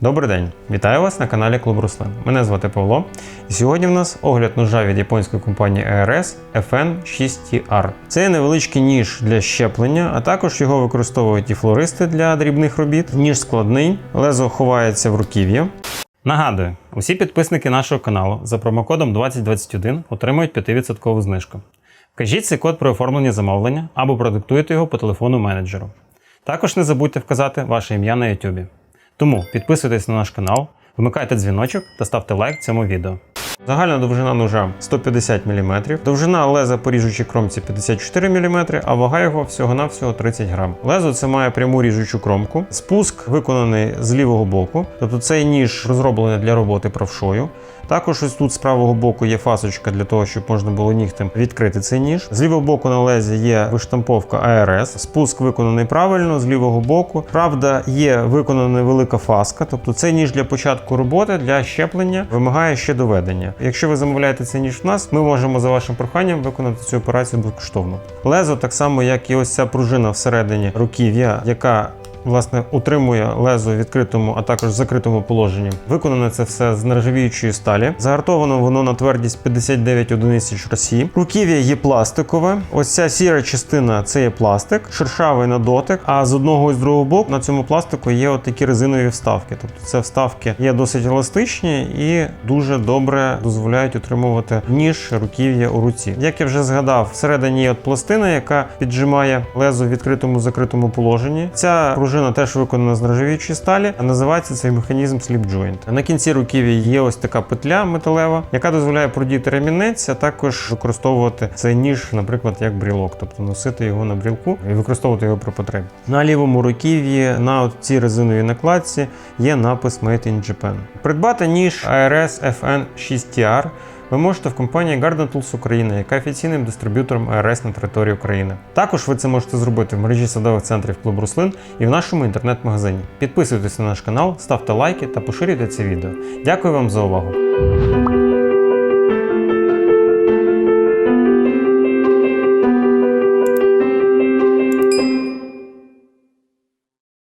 Добрий день, вітаю вас на каналі Клуб Руслин. Мене звати Павло. І сьогодні в нас огляд ножа від японської компанії ARS FN6TR. Це невеличкий ніж для щеплення, а також його використовують і флористи для дрібних робіт. Ніж складний, лезо ховається в руків'я. Нагадую, усі підписники нашого каналу за промокодом 2021 отримують 5% знижку. Вкажіть цей код при оформленні замовлення або продиктуйте його по телефону менеджеру. Також не забудьте вказати ваше ім'я на YouTube. Тому підписуйтесь на наш канал, вмикайте дзвіночок та ставте лайк цьому відео. Загальна довжина ножа 150 мм, довжина леза по ріжучій кромці 54 мм, а вага його всього-навсього 30 грам. Лезо це має пряму ріжучу кромку. Спуск виконаний з лівого боку, тобто цей ніж розроблений для роботи правшою. Також ось тут з правого боку є фасочка для того, щоб можна було нігтем відкрити цей ніж. З лівого боку на лезі є виштамповка ARS. Спуск виконаний правильно з лівого боку. Правда, є виконана велика фаска, тобто цей ніж для початку роботи, для щеплення вимагає ще доведення. Якщо ви замовляєте цей ніж в нас, ми можемо за вашим проханням виконати цю операцію безкоштовно. Лезо, так само як і ось ця пружина всередині руків'я, яка власне утримує лезо в відкритому, а також закритому положенні. Виконане це все з нержавіючої сталі. Загартовано воно на твердість 59 одиниць часі. Руків'я є пластикове. Ось ця сіра частина це є пластик, шершавий на дотик. А з одного і з другого боку на цьому пластику є от такі резинові вставки. Тобто це вставки є досить еластичні і дуже добре дозволяють утримувати ніж руків'я у руці. Як я вже згадав, всередині є от пластина, яка піджимає лезо в відкритому закритому положенні. Ця пружина теж виконана з нержавіючої сталі, а називається цей механізм slip joint. На кінці руків'я є ось така петля металева, яка дозволяє продіти ремінець, а також використовувати цей ніж, наприклад, як брілок, тобто носити його на брілку і використовувати його при потребі. На лівому руків'ї на цій резиновій накладці є напис Made in Japan. Придбати ніж ARS FN 6TR ви можете в компанії Garden Tools Україна, яка офіційним дистриб'ютором АРС на території України. Також ви це можете зробити в мережі садових центрів клуб Руслин і в нашому інтернет-магазині. Підписуйтесь на наш канал, ставте лайки та поширюйте це відео. Дякую вам за увагу!